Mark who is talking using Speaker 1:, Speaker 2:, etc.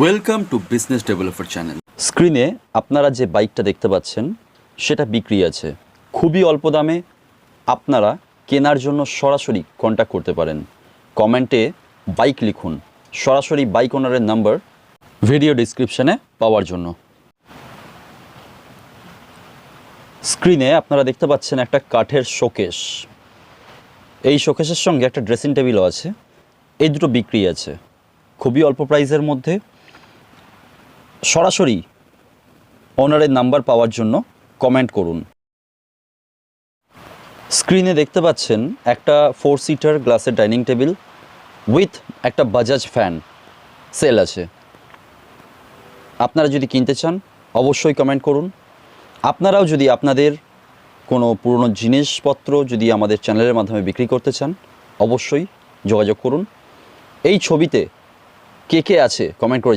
Speaker 1: Welcome to business developer channel
Speaker 2: স্ক্রিনে আপনারা যে বাইকটা দেখতে পাচ্ছেন, সেটা বিক্রি আছে। খুবই অল্প দামে আপনারা কেনার জন্য সরাসরি কন্ট্যাক্ট করতে পারেন। কমেন্টে বাইক লিখুন, সরাসরি বাইক ওনারের নাম্বার ভিডিও ডিসক্রিপশানে পাওয়ার জন্য। স্ক্রিনে আপনারা দেখতে পাচ্ছেন একটা কাঠের শোকেশ এই শোকেশের সঙ্গে একটা ড্রেসিং টেবিলও আছে। এই দুটো বিক্রি আছে। খুবই অল্প প্রাইসের মধ্যে সরাসরি ওনারের নাম্বার পাওয়ার জন্য কমেন্ট করুন। স্ক্রিনে দেখতে পাচ্ছেন একটা ফোর সিটার গ্লাসের ডাইনিং টেবিল উইথ একটা বাজাজ ফ্যান সেল আছে। আপনারা যদি কিনতে চান, অবশ্যই কমেন্ট করুন। আপনারাও যদি আপনাদের কোনো পুরনো জিনিসপত্র যদি আমাদের চ্যানেলের মাধ্যমে বিক্রি করতে চান, অবশ্যই যোগাযোগ করুন। এই ছবিতে কে কে আছে কমেন্ট করে জানান।